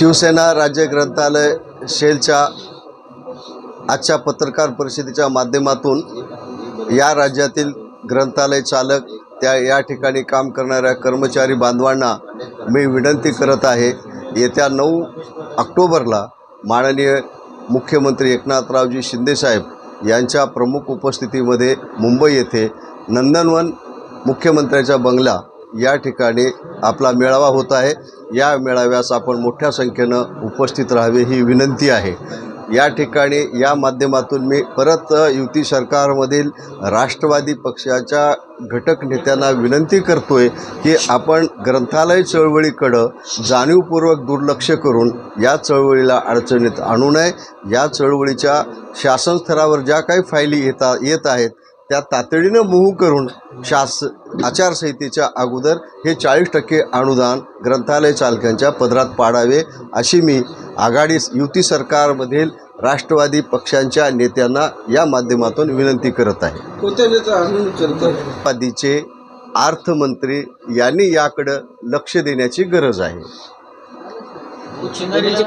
शिवसेना राज्य ग्रंथालय शेलच्या आजच्या पत्रकार परिषदेच्या माध्यमातून या राज्यातील ग्रंथालय चालक त्या या ठिकाणी काम करणाऱ्या कर्मचारी बांधवांना मी विनंती करत आहे. येत्या नऊ ऑक्टोबरला माननीय मुख्यमंत्री एकनाथरावजी शिंदेसाहेब यांच्या प्रमुख उपस्थितीमध्ये मुंबई येथे नंदनवन मुख्यमंत्र्यांचा बंगला या ठिकाणी आपला मेळावा होत आहे. या मेळाव्यास आपण मोठ्या संख्येनं उपस्थित राहावे ही विनंती आहे. या ठिकाणी या माध्यमातून मी परत युती सरकारमधील राष्ट्रवादी पक्षाच्या घटक नेत्यांना विनंती करतो आहे की आपण ग्रंथालय चळवळीकडं जाणीवपूर्वक दुर्लक्ष करून या चळवळीला अडचणीत आणू नये. या चळवळीच्या शासन स्तरावर ज्या काही फायली येता येत आहेत त्या तातडीनं मूव्ह करून शास आचारसंहितेच्या अगोदर हे चाळीस टक्के अनुदान ग्रंथालय चालकांच्या पदरात पाडावे अशी मी आघाडी युती सरकारमधील राष्ट्रवादी पक्षांच्या नेत्यांना या माध्यमातून विनंती करत आहे. कोणत्या राष्ट्रवादीचे अर्थमंत्री यांनी याकडं लक्ष देण्याची गरज आहे.